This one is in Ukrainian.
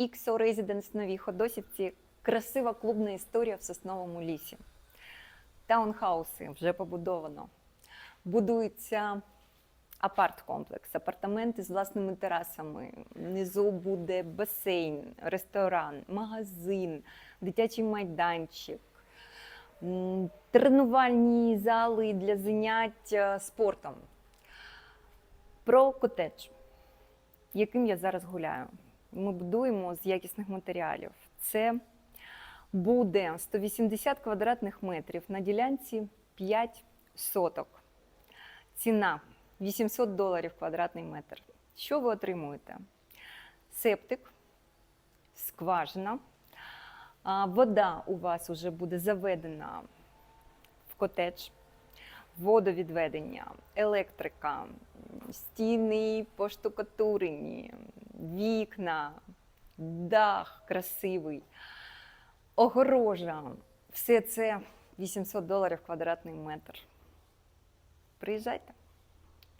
XO Residence в Новій Ходосівці. Красива клубна історія в сосновому лісі. Таунхауси вже побудовано. Будується апарт-комплекс, апартаменти з власними терасами. Внизу буде басейн, ресторан, магазин, дитячий майданчик, тренувальні зали для занять спортом. Про котедж, яким я зараз гуляю. Ми будуємо з якісних матеріалів. Це буде 180 квадратних метрів на ділянці 5 соток. Ціна 800 доларів квадратний метр. Що ви отримуєте? Септик, скважина. Вода у вас вже буде заведена в котедж, водовідведення, електрика, стіни поштукатурені, вікна, дах красивий, огорожа. Все це 800 доларів квадратний метр. Приїжджайте.